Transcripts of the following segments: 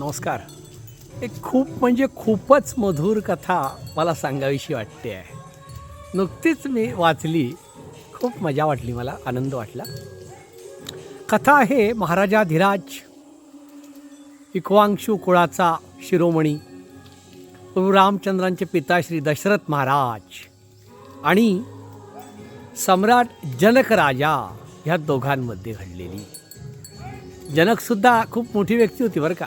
नमस्कार. एक खूप म्हणजे खूपच मधुर कथा मला सांगावीशी वाटते आहे. नुकतीच मी वाचली खूप मजा वाटली मला आनंद वाटला. कथा आहे महाराजा धीराज इक्वांशू कुळाचा शिरोमणी प्रभू रामचंद्रांचे पिता श्री दशरथ महाराज आणि सम्राट जनक राजा ह्या दोघांमध्ये घडलेली. जनकसुद्धा खूप मोठी व्यक्ती होती बरं का.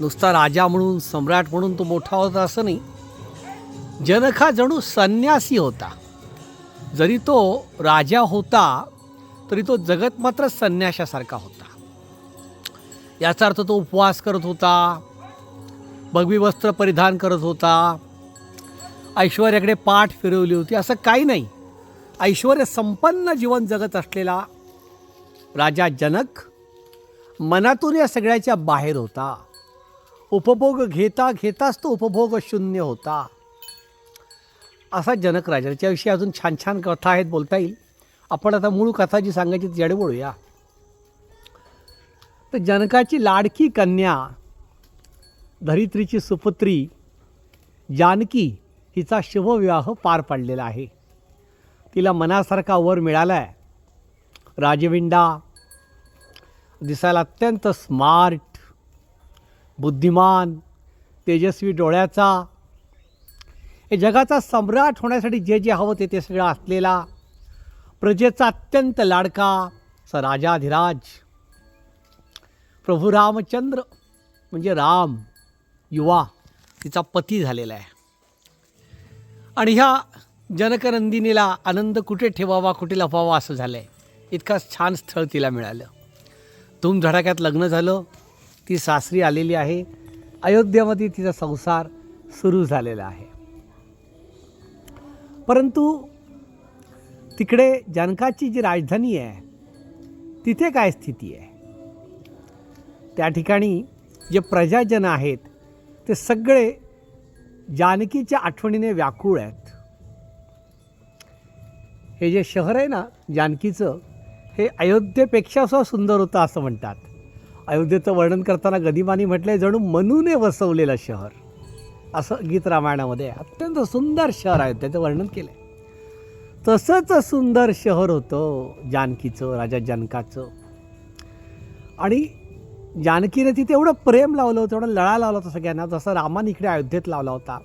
नुसता राजा म्हणून सम्राट म्हणून तो मोठा होता असं नाही. जनक हा जणू संन्यासी होता. जरी तो राजा होता तरी तो जगत मात्र संन्याशासारखा होता. याचा अर्थ तो उपवास करत होता भगवी वस्त्र परिधान करत होता ऐश्वर्याकडे पाठ फिरवली होती असं काही नाही. ऐश्वर संपन्न जीवन जगत असलेला राजा जनक मनातून या सगळ्याच्या बाहेर होता. उपभोग घेता घेताच तो उपभोग शून्य होता. असा जनक राजा. त्याच्याविषयी अजून छान छान कथा आहेत बोलता येईल. आपण आता मूळ कथा जी सांगायची तिच्याकडे बोलूया. तर जनकाची लाडकी कन्या धरित्रीची सुपुत्री जानकी हिचा शुभविवाह पार पडलेला आहे. तिला मनासारखा वर मिळाला आहे राजविंडा दिसायला अत्यंत स्मार्ट बुद्धिमान तेजस्वी डोळ्याचा. हे जगाचा सम्राट होण्यासाठी जे जे हवं ते ते सगळं असलेला प्रजेचा अत्यंत लाडका स राजाधिराज. प्रभू रामचंद्र म्हणजे राम युवा तिचा पती झालेला आहे. आणि ह्या जनकनंदिनीला आनंद कुठे ठेवावा कुठे लपवावा असं झालं आहे इतका छान स्थळ तिला मिळालं. धूमधडाक्यात लग्न झालं. ती सासरी आलेली आहे. अयोध्येमध्ये तिचा संसार सुरू झालेला आहे. परंतु तिकडे जनकाची जी राजधानी आहे तिथे काय स्थिती आहे? त्या ठिकाणी जे प्रजाजन आहेत ते सगळे जानकीच्या आठवणीने व्याकुळ आहेत. हे जे शहर आहे ना जानकीचं हे अयोध्येपेक्षा सुद्धा सुंदर होतं असं म्हणतात. अयोध्येचं वर्णन करताना गदिमानी म्हटलं आहे जणू मनूने वसवलेलं शहर. असं गीत रामायणामध्ये अत्यंत सुंदर शहर आहे त्याचं वर्णन केलं आहे तसंच सुंदर शहर होतं जानकीचं राजा जनकाचं. आणि जानकीने तिथे एवढं प्रेम लावलं होतं एवढं लळा लावला होता सगळ्यांना जसा रामाने इकडे अयोध्येत लावला होता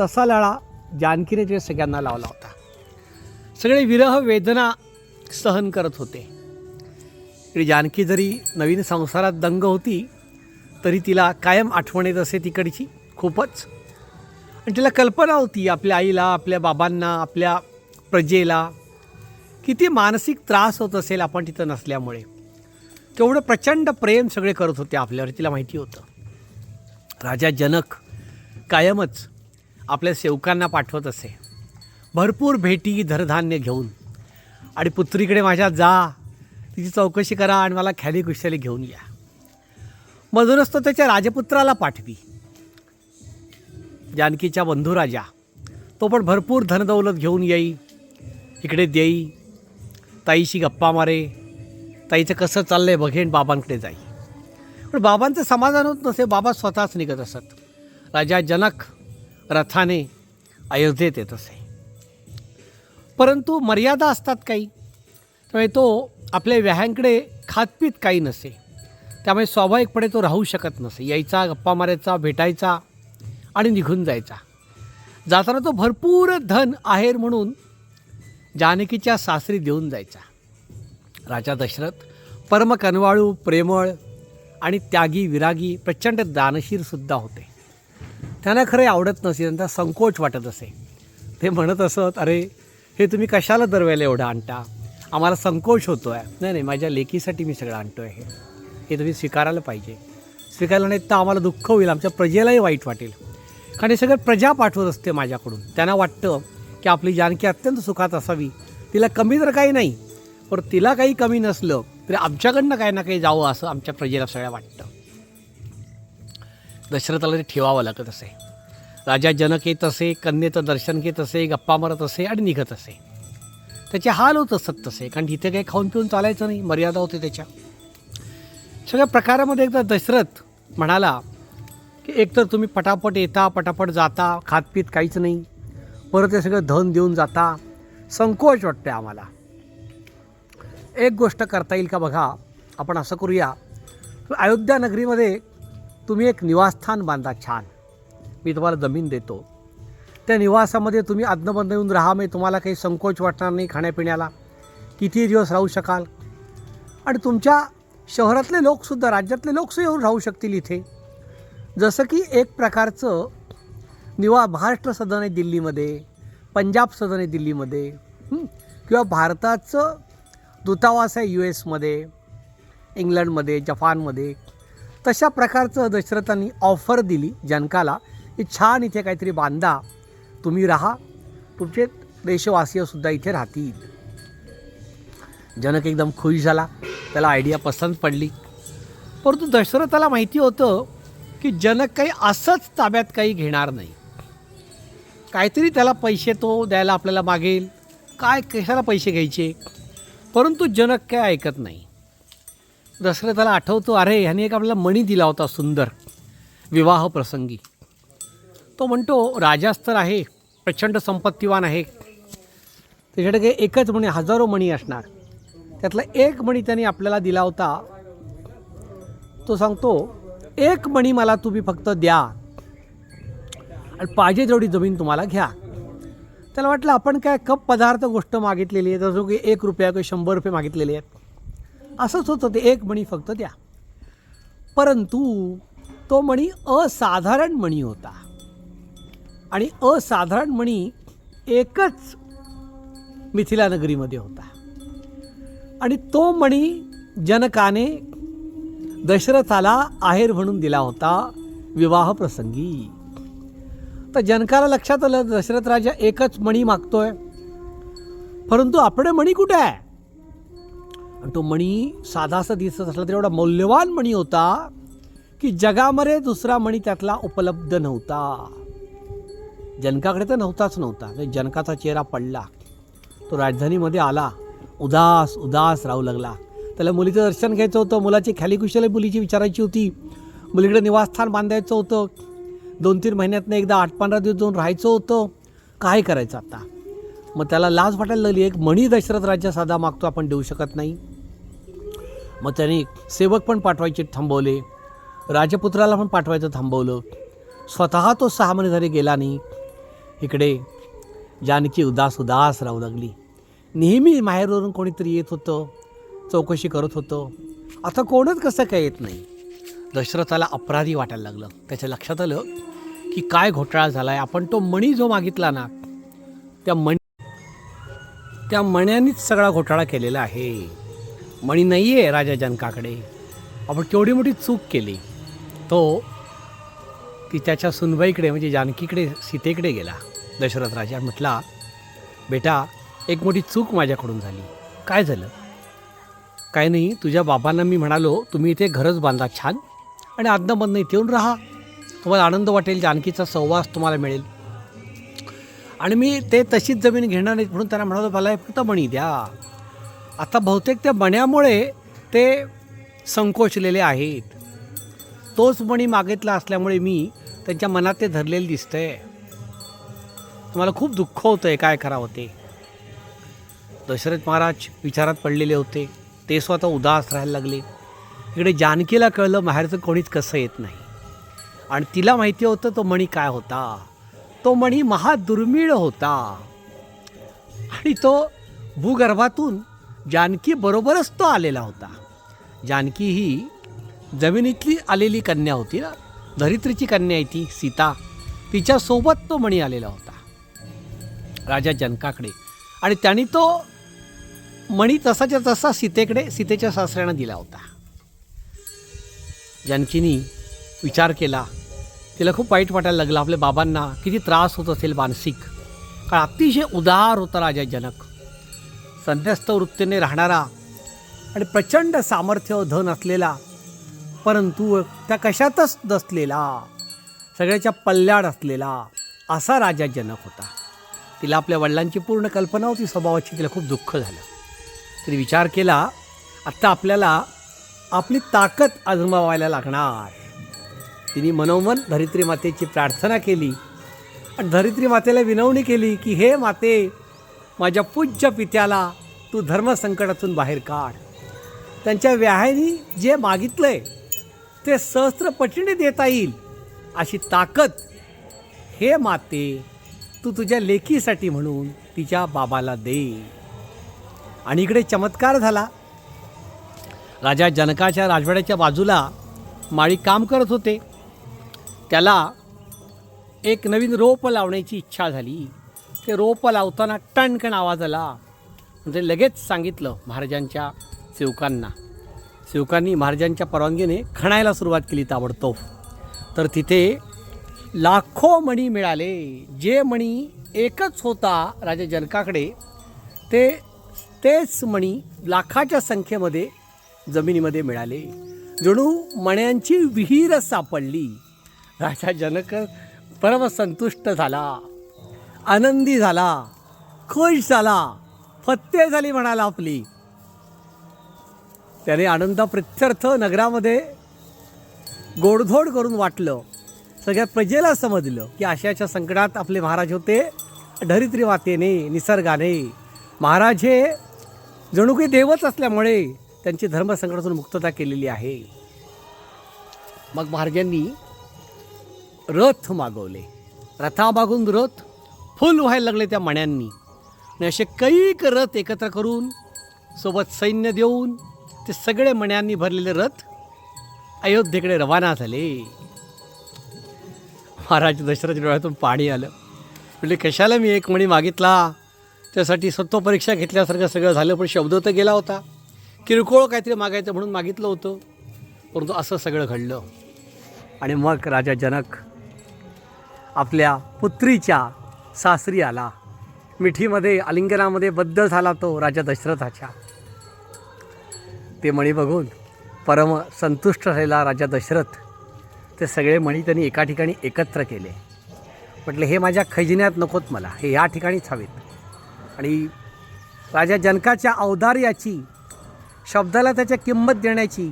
तसा लळा जानकीने तिथे सगळ्यांना लावला होता. सगळे विरह वेदना सहन करत होते. इकडे जानकी जरी नवीन संसारात दंग होती तरी तिला कायम आठवण येत असे तिकडची. खूपच. आणि तिला कल्पना होती आपल्या आईला आपल्या बाबांना आपल्या प्रजेला. किती मानसिक त्रास होत असेल आपण तिथं नसल्यामुळे. तेवढं प्रचंड प्रेम सगळे करत होते आपल्यावर तिला माहिती होतं. राजा जनक कायमच आपल्या सेवकांना पाठवत असे. भरपूर भेटी धरधान्य घेऊन. आणि पुत्रीकडे माझ्या जा तिची चौकशी करा आणि मला ख्याली कुशाली घेऊन या. मधूनच तो त्याच्या राजपुत्राला पाठवी. जानकीच्या बंधू राजा तो पण भरपूर धनदौलत घेऊन येई. इकडे देई. ताईशी गप्पा मारे. ताईचं कसं चाललं आहे बघेन बाबांकडे जाई. पण बाबांचं समाधान होत नसे बाबा स्वतःच निघत असत. राजा जनक रथाने अयोध्येत येत असे. परंतु मर्यादा असतात काही. त्यामुळे तो आपल्या व्याह्यांकडे खातपीत काही नसे. त्यामुळे स्वाभाविकपणे तो राहू शकत नसे. यायचा गप्पा मारायचा भेटायचा आणि निघून जायचा. जाताना तो भरपूर धन आहेर म्हणून जानकीच्या सासरी देऊन जायचा. राजा दशरथ परमकनवाळू प्रेमळ आणि त्यागी विरागी प्रचंड दानशीरसुद्धा होते. त्यांना खरे आवडत नसे त्यांचा संकोच वाटत असे. ते म्हणत असत अरे हे तुम्ही कशाला दरवेळेला एवढं आणता? आम्हाला संकोच होतो आहे नाही नाही माझ्या लेकीसाठी मी सगळं आणतो आहे हे. हे तुम्ही स्वीकारायला पाहिजे. स्वीकारलं नाही तर आम्हाला दुःख होईल आमच्या प्रजेलाही वाईट वाटेल. कारण हे सगळं प्रजा पाठवत असते माझ्याकडून. त्यांना वाटतं की आपली जानकी अत्यंत सुखात असावी. तिला कमी तर काही नाही पण तिला काही कमी नसलं तरी आमच्याकडनं काही ना काही जावं असं आमच्या प्रजेला सगळ्या वाटतं. दशरथाला ते ठेवावं लागत असे. राजा जनक येत असे कन्येचं दर्शन घेत असे गप्पा मारत असे आणि निघत असे. त्याचे हाल होत असतात तसे. कारण तिथे काही खाऊन पिऊन चालायचं नाही मर्यादा होते त्याच्या. सगळ्या प्रकारामध्ये एकदा दशरथ म्हणाला की एकतर तुम्ही पटापट येता पटापट जाता खातपीत काहीच नाही. परत हे सगळं धन देऊन जाता. संकोच वाटते आम्हाला. एक गोष्ट करता येईल का बघा आपण असं करूया. अयोध्या नगरीमध्ये तुम्ही एक निवासस्थान बांधा छान. मी तुम्हाला जमीन देतो. त्या निवासामध्ये तुम्ही अज्ञबंद येऊन राहा म्हणजे तुम्हाला काही संकोच वाटणार नाही खाण्यापिण्याला. किती दिवस राहू शकाल. आणि तुमच्या शहरातले लोकसुद्धा राज्यातले लोकसुद्धा येऊन राहू शकतील इथे. जसं की एक प्रकारचं निवा महाराष्ट्र सदन आहे दिल्लीमध्ये पंजाब सदन आहे दिल्लीमध्ये किंवा भारताचं दूतावास आहे यू एसमध्ये इंग्लंडमध्ये जपानमध्ये. तशा प्रकारचं दशरथांनी ऑफर दिली जनकाला की छान इथे काहीतरी बांधा. तुम्ही राहा. तुमचे देशवासीयसुद्धा इथे राहतील. जनक एकदम खुश झाला. त्याला आयडिया पसंत पडली. परंतु दशरथाला माहिती होतं की जनक काही असंच ताब्यात काही घेणार नाही. काहीतरी त्याला पैसे तो द्यायला आपल्याला मागेल. काय कशाला पैसे घ्यायचे? परंतु जनक काय ऐकत नाही. दशरथाला आठवतो अरे ह्याने एक आपल्याला मणी दिला होता सुंदर. विवाह प्रसंगी. तो म्हणतो राजाच तर आहे प्रचंड संपत्तीवान आहे. त्याच्याकडे काही एकच म्हणी हजारो मणी असणार. त्यातला एक मणी त्याने आपल्याला दिला होता. तो सांगतो एक मणी मला तुम्ही फक्त द्या. आणि पाहिजे तेवढी जमीन तुम्हाला घ्या. त्याला वाटलं आपण काय कप पदार्थ गोष्ट मागितलेली आहे जसं की एक रुपया किंवा शंभर रुपये मागितलेले आहेत. असंच होतं ते एक मणी फक्त द्या. परंतु तो मणी असाधारण मणी होता. आणि असाधारण म्हणी एकच मिथिला नगरीमध्ये होता. आणि तो मणी जनकाने दशरथाला आहेर म्हणून दिला होता विवाह प्रसंगी. तर जनकाला लक्षात आलं दशरथ राजा एकच मणी मागतोय. परंतु आपले मणी कुठे आहे? आणि तो मणी साधासा दिसत असला तरी एवढा मौल्यवान मणी होता की जगामध्ये दुसरा मणी त्यातला उपलब्ध नव्हता. जनकाकडे तर नव्हताच नव्हता. म्हणजे जनकाचा चेहरा पडला तो राजधानीमध्ये आला उदास उदास राहू लागला. त्याला मुलीचं दर्शन घ्यायचं होतं मुलाची ख्यालीकुशल मुलीची विचारायची होती. मुलीकडे निवासस्थान बांधायचं होतं. दोन तीन महिन्यातनं एकदा आठ पंधरा दिवस जाऊन राहायचं होतं. काय करायचं आता? मग त्याला लाज वाटायला लागली एक मणी दशरथ राज्य साधा मागतो आपण देऊ शकत नाही. मग त्याने सेवक पण पाठवायचे थांबवले. राजपुत्राला पण पाठवायचं थांबवलं. स्वतः तो सहा महिने झाले गेला नाही. इकडे. जानकी उदास उदास राहू लागली. नेहमी माहेरवरून कोणीतरी येत होतं चौकशी करत होतं. आता कोणच कसं काय येत नाही. दशरथाला अपराधी वाटायला लागलं. त्याच्या लक्षात आलं की काय घोटाळा झाला आहे आपण तो मणी जो मागितला ना त्या मणी त्या मण्यानीच सगळा घोटाळा केलेला आहे. मणी नाही आहे राजा जनकाकडे. आपण केवढी मोठी चूक केली. तो ती त्याच्या सुनबाईकडे म्हणजे जानकीकडे सीतेकडे गेला. दशरथ राजा म्हटला बेटा एक मोठी चूक माझ्याकडून झाली. काय झालं? काय नाही तुझ्या बाबांना मी म्हणालो तुम्ही इथे घरच बांधा छान आणि आदनामधनं इथे येऊन राहा. तुम्हाला आनंद वाटेल जानकीचा सहवास तुम्हाला मिळेल. आणि मी ते तशीच जमीन घेणार नाहीत म्हणून त्यांना म्हणालो मला फक्त मणी द्या. आता बहुतेक त्या मण्यामुळे ते संकोचलेले आहेत. तोच मणी मागितला असल्यामुळे मी त्यांच्या मनात ते धरलेलं दिसतंय. मला खूप दुःख होतं आहे काय करावं ते. दशरथ महाराज विचारात पडलेले होते. ते स्वतः उदास राहायला लागले. इकडे जानकीला कळलं बाहेरचं कोणीच कसं येत नाही. आणि तिला माहिती होतं तो मणी काय होता. तो मणी महादुर्मिळ होता. आणि तो भूगर्भातून जानकी बरोबरच तो आलेला होता. जानकी ही जमिनीतली आलेली कन्या होती ना. धरित्रीची कन्या आहे ती सीता. तिच्यासोबत तो मणी आलेला होता. राजा जनकाकडे. आणि त्यांनी तो मणी तसाच्या तसा सीतेकडे सीतेच्या सासऱ्यानं दिला होता. जानकीनी विचार केला तिला खूप वाईट वाटायला लागलं आपल्या बाबांना किती त्रास होत असेल मानसिक. कारण अतिशय उदार होता राजा जनक. संन्यस्त वृत्तीने राहणारा आणि प्रचंड सामर्थ्य धन असलेला परंतु त्या कशातच नसलेला सगळ्याच्या पल्ल्याड असलेला असा राजा जनक होता. तिला आपल्या वडिलांची पूर्ण कल्पना होती स्वभावाची. तिला खूप दुःख झालं. तिने विचार केला आत्ता आपल्याला आपली ताकद आजमावायला लागणार. तिने मनोमन धरित्री मातेची प्रार्थना केली आणि धरित्री मातेला विनवणी केली की हे माते माझ्या पूज्य पित्याला तू धर्मसंकटातून बाहेर काढ. त्यांच्या व्याहानी जे मागितलंय ते सहस्त्रपटीने देता येईल अशी ताकद. हे माते तू तुझ्या लेकीसाठी म्हणून तिच्या बाबाला दे. आणि इकडे चमत्कार झाला. राजा जनकाच्या राजवाड्याच्या बाजूला माळी काम करत होते. त्याला एक नवीन रोप लावण्याची इच्छा झाली. ते रोप लावताना टणकण आवाज आला म्हणजे लगेच सांगितलं महाराजांच्या सेवकांना. सेवकांनी महाराजांच्या परवानगीने खणायला सुरुवात केली ताबडतोब. तर तिथे लाखो मणी मिळाले. जे मणी एकच होता राजा जनकाकडे ते तेच मणी लाखाच्या संख्येमध्ये जमिनीमध्ये मिळाले. जणू मण्यांची विहीर सापडली. राजा जनक परम संतुष्ट झाला. आनंदी झाला. खुश झाला. फत्ते झाली म्हणाला आपली. त्याने आनंदा प्रित्यर्थ नगरामध्ये गोडधोड करून वाटलं. सगळ्या प्रजेला समजलं की आशियाच्या संकटात आपले महाराज होते. ढरित्री मातेने निसर्गाने. महाराज हे जणू काही देवच असल्यामुळे त्यांची धर्मसंकटातून मुक्तता केलेली आहे. मग महाराजांनी रथ मागवले. रथामागून रथ फुल व्हायला लागले त्या मण्यांनी. आणि असे कैक रथ एकत्र करून सोबत सैन्य देऊन ते सगळे मण्यांनी भरलेले रथ अयोध्येकडे रवाना झाले. महाराज दशरथ डोळ्यातून पाणी आलं. म्हणजे कशाला मी एक म्हणी मागितला? त्यासाठी सत्व परीक्षा घेतल्यासारखं सगळं झालं पण शब्द तर गेला होता. किरकोळ काहीतरी मागायचं म्हणून मागितलं होतं. परंतु असं सगळं घडलं. आणि मग राजा जनक आपल्या पुत्रीच्या सासरी आला मिठीमध्ये आलिंगनामध्ये बद्ध झाला तो राजा दशरथाच्या. ते म्हणी बघून परम संतुष्ट राहिला राजा दशरथ ते सगळे मणी त्यांनी एका ठिकाणी एकत्र केले. म्हटलं हे माझ्या खजिन्यात नकोत मला हे या ठिकाणीच हवेत. आणि राजा जनकाच्या औदार्याची शब्दाला त्याच्या किंमत देण्याची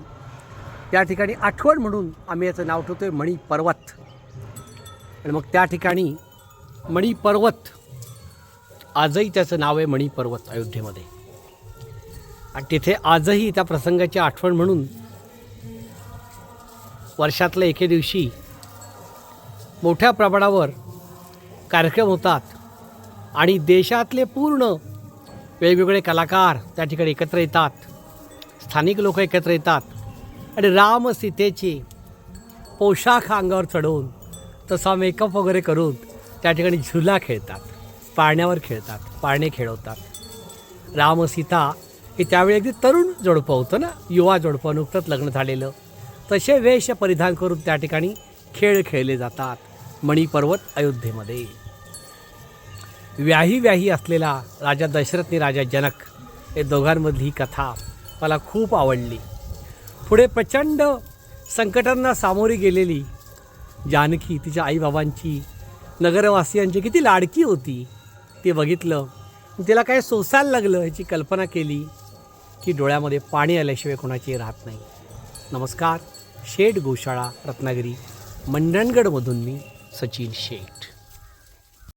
या ठिकाणी आठवण म्हणून आम्ही याचं नाव ठेवतो आहे मणी पर्वत. आणि मग त्या ठिकाणी मणी पर्वत आजही त्याचं नाव आहे मणी पर्वत अयोध्येमध्ये. आणि तिथे आजही त्या प्रसंगाची आठवण म्हणून वर्षातल्या एके दिवशी मोठ्या प्रमाणावर कार्यक्रम होतात आणि देशातले पूर्ण वेगवेगळे कलाकार त्या ठिकाणी एकत्र येतात स्थानिक लोक एकत्र येतात आणि राम सीतेचे पोशाख अंगावर चढवून तसा मेकअप वगैरे करून त्या ठिकाणी झुला खेळतात पाळण्यावर खेळतात पाळणे खेळवतात. राम सीता हे त्यावेळी अगदी तरुण जोडपं होतं ना युवा जोडपं नुकतंच लग्न झालेलं. तसे वेश परिधान करून त्या ठिकाणी खेळ खेळले जातात मणिपर्वत अयोध्येमध्ये. व्याही व्याही असलेला राजा दशरथ राजा जनक हे दोघांमधली ही कथा मला खूप आवडली. पुढे प्रचंड संकटांना सामोरी गेलेली जानकी तिच्या आईबाबांची नगरवासियांची किती लाडकी होती ते बघितलं. तिला काय सोसायला लागलं याची कल्पना केली की डोळ्यामध्ये पाणी आल्याशिवाय कोणाची राहत नाही. नमस्कार. शेठ गोशाळा रत्नागिरी मंडणगडमधून मी सचिन शेठ.